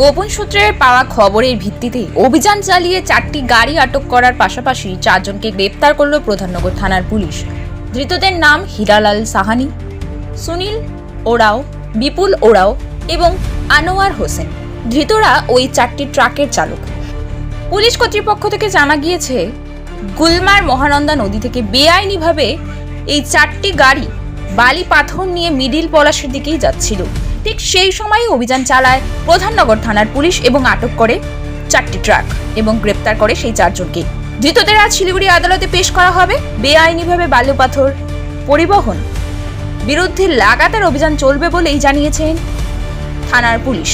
গোপন সূত্রে পাওয়া খবরের ভিত্তিতে অভিযান চালিয়ে চারটি গাড়ি আটক করার পাশাপাশি চারজনকে গ্রেপ্তার করল প্রধাননগর থানার পুলিশ। ধৃতদের নাম হীরালাল সাহানি, সুনীল ওরাও, বিপুল ওরাও এবং আনোয়ার হোসেন। ধৃতরা ওই চারটি ট্রাকের চালক। পুলিশ কর্তৃপক্ষ থেকে জানা গিয়েছে, গুলমার মহানন্দা নদী থেকে বেআইনিভাবে এই চারটি গাড়ি বালি পাথর নিয়ে মিডিল পলাশের দিকেই যাচ্ছিল। ঠিক সেই সময় অভিযান চালায় প্রধাননগর থানার পুলিশ এবং আটক করে চারটি ট্রাক এবং গ্রেপ্তার করে সেই চারজনকে। ধৃতদের আজ শিলিগুড়ি আদালতে পেশ করা হবে। বেআইনিভাবে বালু পাথর পরিবহন বিরুদ্ধে লাগাতার অভিযান চলবে বলেই জানিয়েছেন থানার পুলিশ।